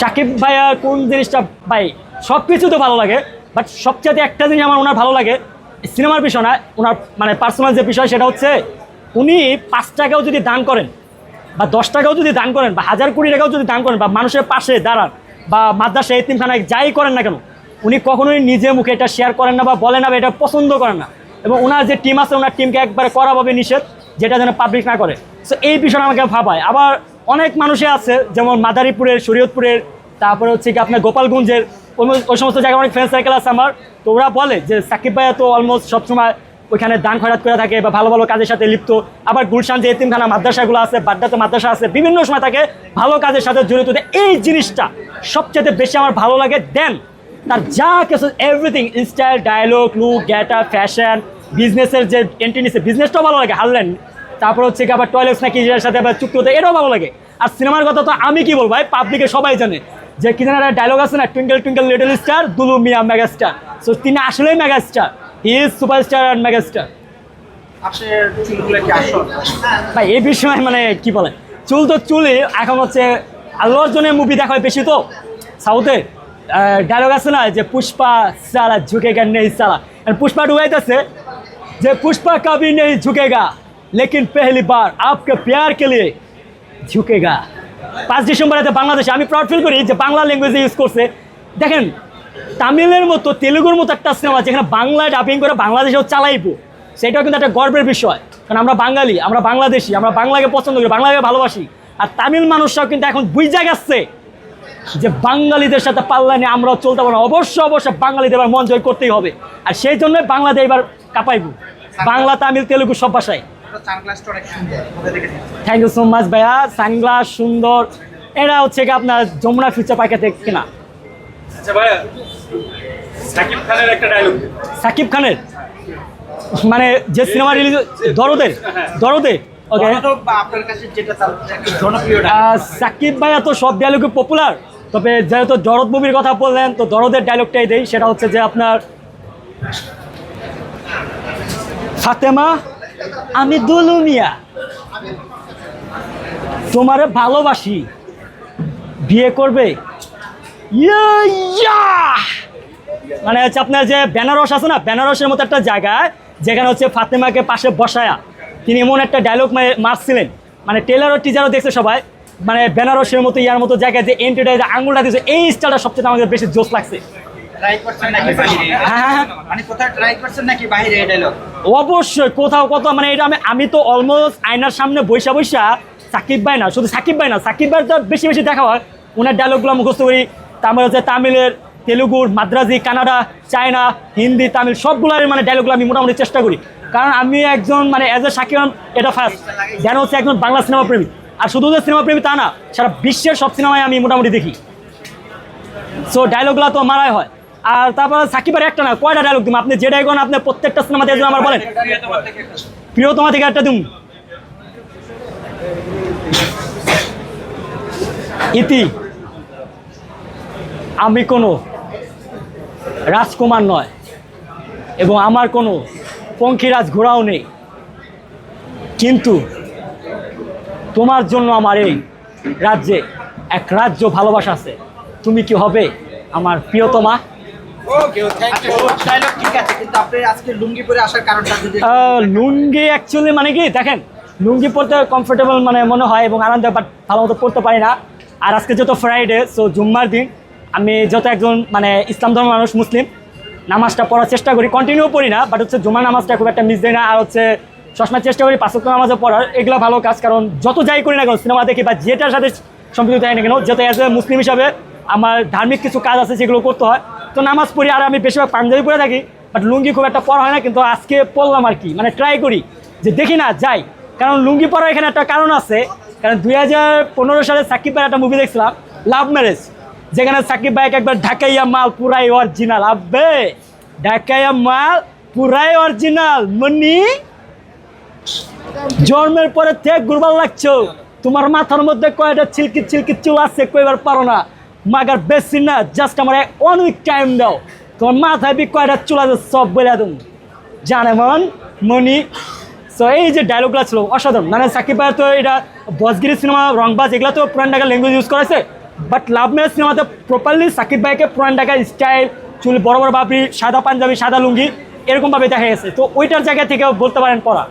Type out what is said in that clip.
সাকিব ভাইয়া কোন জিনিসটা, ভাই সব কিছু তো ভালো লাগে বাট সবচেয়ে একটা জিনিস আমার ওনার ভালো লাগে সিনেমার বিষয় না, ওনার মানে পার্সোনাল যে বিষয় সেটা হচ্ছে উনি পাঁচ টাকাও যদি দান করেন, বা দশ টাকাও যদি দান করেন, বা হাজার কোটি টাকাও যদি দান করেন, বা মানুষের পাশে দাঁড়ান, বা মাদ্রাসা, এতিমখানায় যাই করেন না কেন, উনি কখনোই নিজে মুখে এটা শেয়ার করেন না বা বলেন না বা এটা পছন্দ করেন না। এবং ওনার যে টিম আছে, ওনার টিমকে একবারে করাভাবে নিষেধ, যেটা যেন পাবলিক না করে। সো এই বিষয়টা আমাকে ভাবায়? আবার অনেক মানুষে আছে, যেমন মাদারীপুরের, শরীয়তপুরের, তারপরে হচ্ছে কি আপনার গোপালগঞ্জের, ওই- সমস্ত জায়গায় অনেক ফ্রেন্ড সার্কেল আছে আমার। তো ওরা বলে যে সাকিব ভাইয়া তো অলমোস্ট সবসময় ওইখানে দান খয়রাত করে থাকে বা ভালো ভালো কাজের সাথে লিপ্ত। আবার গুলশান যে এতিমখানা মাদ্রাসাগুলো আছে, বাড্ডাতে মাদ্রাসা আছে, বিভিন্ন সময় তাকে ভালো কাজের সাথে জড়িত। এই জিনিসটা সবচেয়ে বেশি আমার ভালো লাগে। দেন তার যা কিছু এভরিথিং স্টাইল ডায়লগ লুক গ্যাটা ফ্যাশন বিজনেসের যে এন্ট্রি নিচ্ছে বিজনেসটাও ভালো লাগে, হারলেন। তারপর হচ্ছে কি আবার টয়লেট নাকি এর সাথে আবার চুক্তি হতে এটাও ভালো লাগে। আর সিনেমার কথা তো আমি কি বলব ভাই পাবলিকে সবাই জানে যে কি জানা ডায়লগ আছে না twinkle twinkle little star Dulu Mia megastar so তিনি আসলেই megastar he is superstar and megastar ভাই এই বিষয়ে মানে কি বলে চুল তো চুলই এখন হচ্ছে আল্লাহর জন্য মুভি দেখা হয় বেশি তো। সাউথে ডায়লগ আছে না যে পুষ্পা সালা ঝুঁকে গা নেই সালা। পুষ্পা ডুবাইতেছে যে পুষ্পা কবি নেই ঝুঁকে গা লেকিন পেহলি বার আপকে প্যার কে লিয়ে ঝুঁকেগা পাঁচ ডিসেম্বর এতে বাংলাদেশে আমি প্রাউড ফিল করি যে বাংলা ল্যাঙ্গুয়েজে ইউজ করছে দেখেন তামিলের মতো তেলুগুর মতো একটা সিনেমা যেখানে বাংলায় ডাবিং করে বাংলাদেশেও চালাইবো। সেটাও কিন্তু একটা গর্বের বিষয়। কারণ আমরা বাঙালি, আমরা বাংলাদেশি, আমরা বাংলাকে পছন্দ করি, বাংলাকে ভালোবাসি। আর তামিল মানুষরাও কিন্তু এখন বুঝা গেছে যে বাঙালিদের সাথে পাল্লা নিয়ে আমরাও চলতে পারব না। অবশ্য অবশ্য বাঙালিদের এবার মন জয় করতেই হবে। আর সেই জন্যই বাংলাদেশ এবার কাঁপাইব। বাংলা, তামিল, তেলুগু সব ভাষায়। থ্যাংক ইউ সো মাচ ভাইয়া। সানগ্লাস সুন্দর। এটা হচ্ছে কি আপনার যমুনা ফিউচার পার্কে থেকে কেনা। আচ্ছা ভাইয়া সাকিব খানের একটা ডায়লগ সাকিব খানের? মানে যে সিনেমা রিলিজ দরদের দরদে? ওকে। সাকিব ভাইয়া তো সব ডায়লগে পপুলার তবে যেহেতু দরদ মুভির কথা বললেন তো দরদের ডায়লগটাই দেই। সেটা হচ্ছে যে আপনার ফাতেমা আমি দুলু মিয়া তোমারে ভালোবাসি। বিয়ে করবে! মানে হচ্ছে আপনার যে বেনারস আছে না, বেনারসের মতো একটা জায়গায় যেখানে হচ্ছে ফাতেমাকে পাশে বসায়া তিনি এমন একটা ডায়লগ মানে মারছিলেন। মানে টেলার ও টিচারও দেখছে সবাই মানে বেনারসের মতো ইয়ার মতো জায়গায় যে এন্ট্রিটা যে আঙুলটা দিয়েছে, এই স্টাইলটা সবচেয়ে আমাদের বেশি জোশ লাগছে। হ্যাঁ, হ্যাঁ, হ্যাঁ। মানে অবশ্যই কোথাও কোথাও। মানে এটা আমি আমি তো অলমোস্ট আয়নার সামনে বৈশা বৈশা সাকিব ভাই না শুধু সাকিব ভাই না সাকিব ভাই তো বেশি বেশি দেখা হয়। ওনার ডায়লগগুলো মুখস্থ করি। তারপরে হচ্ছে তামিলের তেলুগুর মাদ্রাজি কানাডা চায়না হিন্দি তামিল সবগুলোর মানে ডায়লগগুলো আমি মোটামুটি চেষ্টা করি। কারণ আমি একজন মানে অ্যাজ এ সাকিব এটা ফার্স্ট যেন হচ্ছে একজন বাংলা সিনেমা প্রেমী। আর শুধু যে সিনেমা প্রেমী তা না সারা বিশ্বের সব সিনেমায় আমি মোটামুটি দেখি। সো ডায়লগুলো তো মারাই হয়। আর তারপর সাকিবের একটা না, কয়টা ডায়লগ দিম? আপনি যে ডায়লগ আপনি প্রত্যেকটা সিনেমাতে একজন আমার বলেন। প্রিয়তমা থেকে একটা দিন ইতি। আমি কোনো রাজকুমার নয় এবং আমার কোনো পঙ্খিরাজ ঘোড়াও নেই। কিন্তু তোমার জন্য আমার এই রাজ্যে এক রাজ্য ভালোবাসা আছে। তুমি কি হবে আমার প্রিয়তমা? লুঙ্গি পরে আসার কারণটা যদি আহ, লুঙ্গি অ্যাকচুয়ালি মানে কি দেখেন লুঙ্গি পরতে কমফোর্টেবল মানে মনে হয় এবং আনন্দ বাট ভালো মতো পড়তে পারি না। আর আজকে যত ফ্রাইডে সো জুম্মার দিন আমি যত একজন মানে ইসলাম ধর্মের মানুষ মুসলিম নামাজটা পড়ার চেষ্টা করি কন্টিনিউ পড়ি না বাট হচ্ছে জুমার নামাজটা খুব একটা মিস দেয় না আর হচ্ছে সবসময় চেষ্টা করি পাঁচক্য নামাজে পড়ার এগুলো ভালো কাজ কারণ যত যাই করি না কেন সিনেমা দেখি বা যেটার সাথে সম্পৃক্ত হয় না কেন যত অ্যাজ এ মুসলিম হিসাবে আমার ধার্মিক কিছু কাজ আছে সেগুলো করতে হয়। তো নামাজ পড়ি, আর আমি বেশিরভাগ পাঞ্জাবি পরে থাকি বাট লুঙ্গি খুব একটা পরা হয় না, কিন্তু আজকে পড়লাম আর কি। মানে ট্রাই করি যে দেখি না, যাই। কারণ লুঙ্গি পরার এখানে একটা কারণ আছে, কারণ দুই হাজার পনেরো সালে সাকিব একটা মুভি দেখছিলাম লাভ ম্যারেজ যেখানে সাকিব ভাইক একবার ঢাকাইয়া মাল পুরাই অরিজিনাল আব্বে, ঢাকাইয়া মাল পুরাই অরিজিনাল মনি, জন্মের পরে থেকে গুরবাল লাগছো। তোমার মাথার মধ্যে কয়টা ছিলকি ছিলকি চুল আছে, কইবার পারো না। মাগার বেশি না জাস্ট আমার ওয়ান উইক টাইম দাও। তোমার মাথায় বি কয়টা চুল আছে, সব বলে দেবো। জানে মন, মনি। সো এই যে ডায়লগগুলো ছিল, অসাধারণ। মানে সাকিব ভাইয়ের তো এটা বসগিরি সিনেমা, রংবাজ, এগুলো তো পুরান ঢাকার ল্যাঙ্গুয়েজ ইউজ করেছে। বাট লাভ ম্যারেজ সিনেমাতে প্রপারলি সাকিব ভাইকে পুরান ঢাকার স্টাইল চুল বড় বড় বাবরি সাদা পাঞ্জাবি, সাদা লুঙ্গি, এরকমভাবে দেখা গেছে। তো ওইটার জায়গা থেকে বলতে পারেন পড়া।